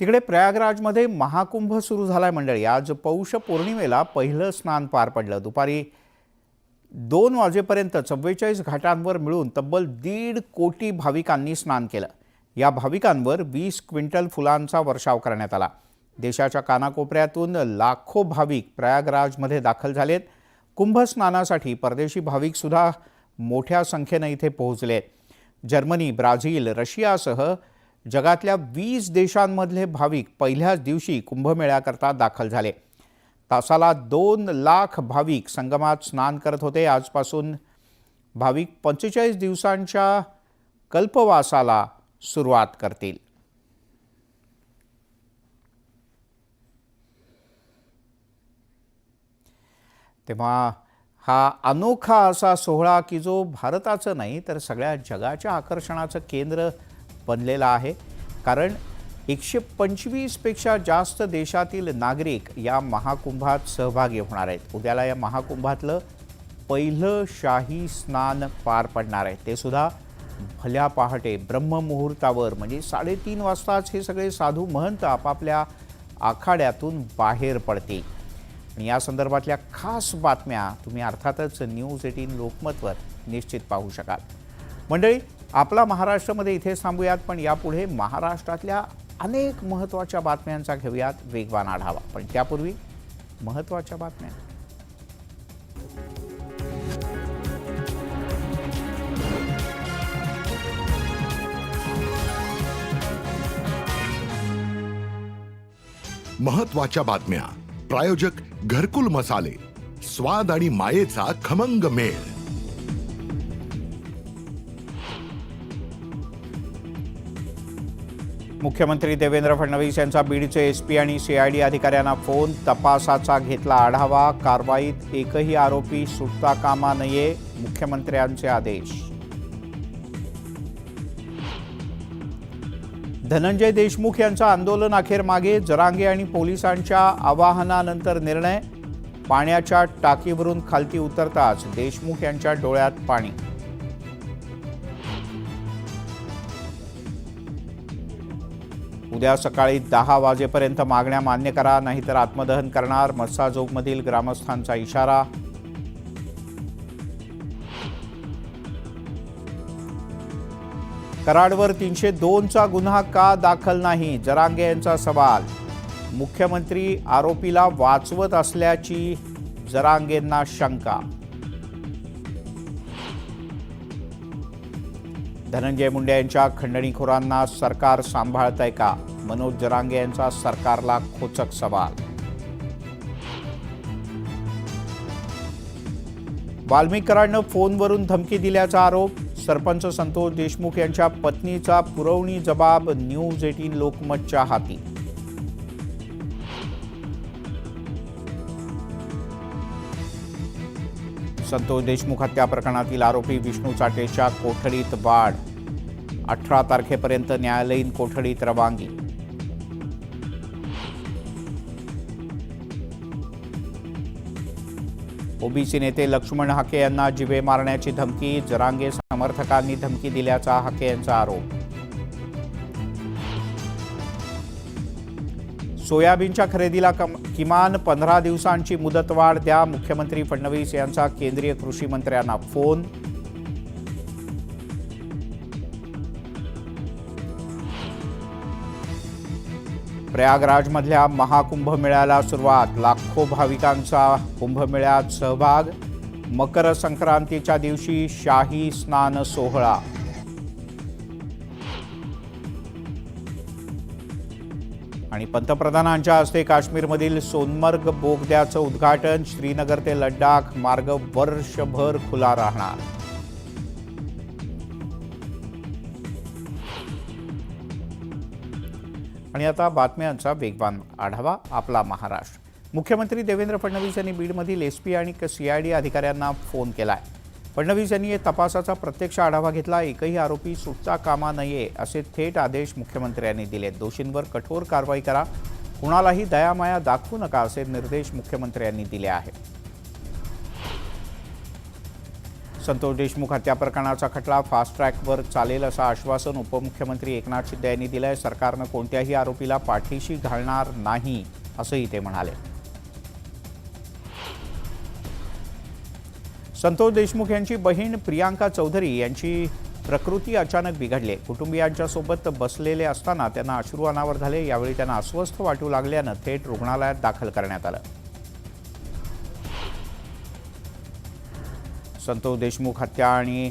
तिकडे प्रयागराजमध्ये महाकुंभ सुरू झालाय मंडळी. आज पौष पौर्णिमेला पहिलं स्नान पार पडलं. दुपारी दोन वाजेपर्यंत चव्वेचाळीस घाटांवर मिळून तब्बल दीड कोटी भाविकांनी स्नान केलं. या भाविकांवर वीस क्विंटल फुलांचा वर्षाव करण्यात आला. देशाच्या कानाकोपऱ्यातून लाखो भाविक प्रयागराजमध्ये दाखल झालेत. कुंभस्नानासाठी परदेशी भाविकसुद्धा मोठ्या संख्येनं इथे पोहोचले जर्मनी ब्राझील रशियासह जगातल्या वीस देशांमधले भाविक पहिल्याच दिवशी कुंभमेळ्याकरता दाखल झाले. तासाला दोन लाख भाविक संगमात स्नान करत होते. आजपासून भाविक पंचेचाळीस दिवसांच्या कल्पवासाला सुरुवात करतील. तेव्हा हा अनोखा असा सोहळा की जो भारताचं नाही तर सगळ्या जगाच्या आकर्षणाचं केंद्र बनलेलं आहे. कारण एकशे पंचवीसपेक्षा जास्त देशातील नागरिक या महाकुंभात सहभागी होणार आहेत. उद्याला या महाकुंभातलं पहिलं शाही स्नान पार पडणार आहे. ते सुद्धा भल्या पहाटे ब्रह्ममुहूर्तावर म्हणजे साडेतीन वाजताच हे सगळे साधू महंत आपापल्या आखाड्यातून बाहेर पडतील. आणि या संदर्भातल्या खास बातम्या तुम्ही अर्थातच न्यूज एटीन लोकमतवर निश्चित पाहू शकाल. मंडळी आपला महाराष्ट्रामध्ये इथेच थांबूयात पण यापुढे महाराष्ट्रातल्या अनेक महत्त्वाच्या बातम्यांचा घेऊयात वेगवान आढावा. पण त्यापूर्वी महत्त्वाच्या बातम्या. महत्त्वाच्या बातम्या. प्रायोजक घरकुल मसाले. स्वाद आणि मायेचा खमंग मेळ मुख्यमंत्री देवेंद्र फडणवीस यांचा बीडचे एस पी आणि सीआयडी अधिकाऱ्यांना फोन. तपासाचा घेतला आढावा. कारवाईत एकही आरोपी सुटता कामा नये मुख्यमंत्र्यांचे आदेश. धनंजय देशमुख यांचं आंदोलन अखेर मागे. जरांगे आणि पोलिसांच्या आवाहनानंतर निर्णय. पाण्याच्या टाकीवरून खालती उतरताच देशमुख यांच्या डोळ्यात पाणी. उद्या सकाळी दहा वाजेपर्यंत मागण्या मान्य करा नाहीतर आत्मदहन करणार. मस्साजोगमधील ग्रामस्थांचा इशारा. कराडवर तीनशे दोनचा गुन्हा का दाखल नाही? जरांगे यांचा सवाल. मुख्यमंत्री आरोपीला वाचवत असल्याची जरांगेंना शंका धनंजय मुंडे यांच्या खंडणीखोरांना सरकार सांभाळतंय का? मनोज जरांगे यांचा सरकारला खोचक सवाल. वाल्मिकरांनं फोनवरून धमकी दिल्याचा आरोप. सरपंच संतोष देशमुख यांच्या पत्नीचा पुरवणी जबाब न्यूज एटीन लोकमतच्या हाती. संतोष देशमुख हत्या प्रकरणातील आरोपी विष्णू चाटेच्या कोठडीत वाढ. अठरा तारखेपर्यंत न्यायालयीन कोठडीत रवानगी. ओबीसी नेते लक्ष्मण हाके यांना जिवे मारण्याची धमकी जरांगे समर्थकांनी धमकी दिल्याचा हाके यांचा आरोप. सोयाबीनच्या खरेदीला कम किमान पंधरा दिवसांची मुदतवाढ द्या. मुख्यमंत्री फडणवीस यांचा केंद्रीय कृषी मंत्र्यांना फोन. प्रयागराजमधल्या महाकुंभमेळ्याला सुरुवात. लाखो भाविकांचा कुंभमेळ्यात सहभाग. मकर संक्रांतीच्या दिवशी शाही स्नान सोहळा. आणि पंतप्रधानांच्या हस्ते काश्मीरमधील सोनमर्ग बोगद्याचं उद्घाटन श्रीनगर ते लडाख मार्ग वर्षभर खुला राहणार. आणि आता बातम्यांचा वेगवान आढावा आपला महाराष्ट्र. मुख्यमंत्री देवेंद्र फडणवीस यांनी बीडमधील एस पी आणि सीआयडी अधिकाऱ्यांना फोन केला आहे फडणवीस यांनी या तपासाचा प्रत्यक्ष आढावा घेतला. एकही आरोपी सुटता कामा नये असे थेट आदेश मुख्यमंत्र्यांनी दिले दोषींवर कठोर कारवाई करा. कुणालाही दयामाया दाखवू नका असे निर्देश मुख्यमंत्र्यांनी दिले आहेत. संतोष देशमुख हत्या प्रकरणाचा खटला फास्ट ट्रॅकवर चालेल असं आश्वासन उपमुख्यमंत्री एकनाथ शिंदे यांनी दिलं आहे सरकारनं कोणत्याही आरोपीला पाठीशी घालणार नाही असंही ते म्हणाले. संतोष देशमुख यांची बहीण प्रियांका चौधरी यांची प्रकृती अचानक बिघडली. कुटुंबियांच्या सोबत बसलेले असताना त्यांना अश्रू अनावर झाले. यावेळी त्यांना अस्वस्थ वाटू लागल्यानं थेट रुग्णालयात दाखल करण्यात आलं. संतोष देशमुख हत्या आणि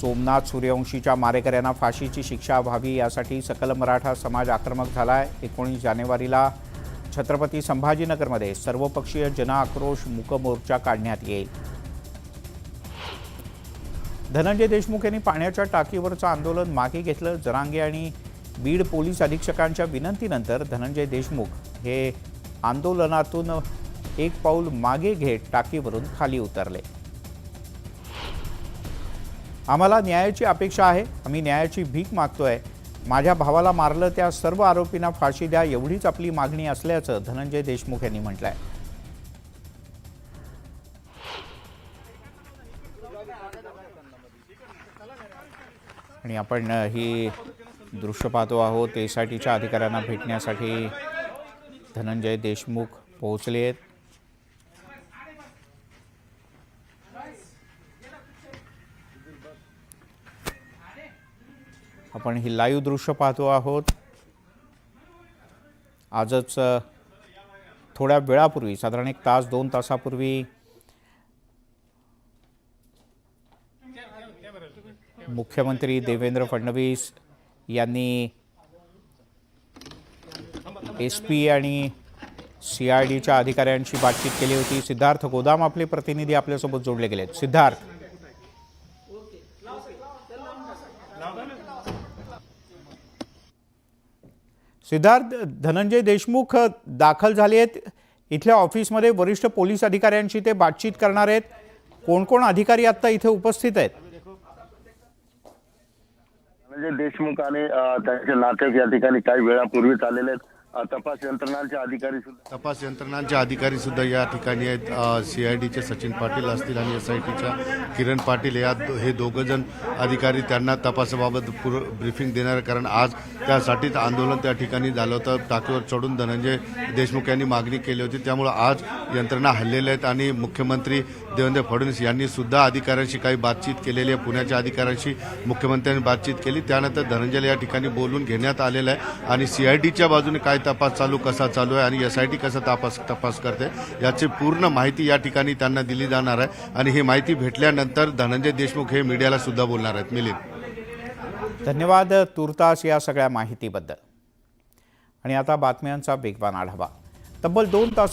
सोमनाथ सूर्यवंशीच्या मारेकऱ्यांना फाशीची शिक्षा व्हावी यासाठी सकल मराठा समाज आक्रमक झाला आहे एकोणीस जानेवारीला छत्रपती संभाजीनगरमध्ये सर्वपक्षीय जनआक्रोश आक्रोश मोर्चा काढण्यात येईल. धनंजय देशमुख यांनी पाण्याच्या टाकीवरचं आंदोलन मागे घेतलं. जरांगे आणि बीड पोलीस अधीक्षकांच्या विनंतीनंतर धनंजय देशमुख हे आंदोलनातून एक पाऊल मागे घेत टाकीवरून खाली उतरले. आम्हाला न्यायाची अपेक्षा आहे. आम्ही न्यायाची भीक मागतोय. माझ्या भावाला मारलं त्या सर्व आरोपींना फाशी द्या एवढीच आपली मागणी असल्याचं धनंजय देशमुख यांनी म्हटलं आहे आणि आपण ही दृश्य पाहतो आहोत. एसआयटीच्या अधिकाऱ्यांना भेटण्यासाठी धनंजय देशमुख पोहोचले आहेत. आपण ही लाईव्ह दृश्य पाहतो आहोत. आजच थोड्या वेळापूर्वी साधारण एक तास दोन तासापूर्वी मुख्यमंत्री देवेंद्र फडणवीस यांनी एस पी आणि सी आय डीच्या अधिकाऱ्यांशी बातचीत केली होती. सिद्धार्थ गोदाम आपले प्रतिनिधी आपल्यासोबत जोडले गेलेत. सिद्धार्थ. सिद्धार्थ धनंजय देशमुख दाखल झाले आहेत. इथल्या ऑफिसमध्ये वरिष्ठ पोलीस अधिकाऱ्यांशी ते बातचीत करणार आहेत. कोण कोण अधिकारी आत्ता इथे उपस्थित आहेत? म्हणजे देशमुख आणि त्यांचे नाटक या ठिकाणी काही वेळापूर्वीच आलेले आहेत. तपास यंत्रणांचे अधिकारी सुद्धा तपास यंत्रणांचे अधिकारी सुद्धा या ठिकाणी आहेत. सी आय डीचे सचिन पाटील असतील आणि एस आय टीच्या किरण पाटील या हे दोघं जण अधिकारी त्यांना तपासाबाबत पूर्व ब्रिफिंग देणार कारण आज त्यासाठीच आंदोलन त्या ठिकाणी झालं होतं. टाकीवर चढून धनंजय देशमुख यांनी मागणी केली होती. त्यामुळं आज यंत्रणा हल्लेल्या आहेत आणि मुख्यमंत्री देवेंद्र फडणवीस यांनी सुद्धा अधिकाऱ्यांशी काही बातचीत केलेली आहे. पुण्याच्या अधिकाऱ्यांशी मुख्यमंत्र्यांनी बातचीत केली. त्यानंतर धनंजय या ठिकाणी बोलून घेण्यात आलेलं आहे. आणि सी आय डीच्या बाजूने काय तपास चालू कसा चालू आहे आणि एस आय टी कसा तपास तपास करते याची पूर्ण माहिती या ठिकाणी त्यांना दिली जाणार आहे. आणि ही माहिती भेटल्यानंतर धनंजय देशमुख हे मीडियाला सुद्धा बोलणार आहेत. मिलिंद. धन्यवाद तुर्तास या सगळ्या माहितीबद्दल. आणि आता बातम्यांचा वेगवान आढावा. तब्बल दोन तास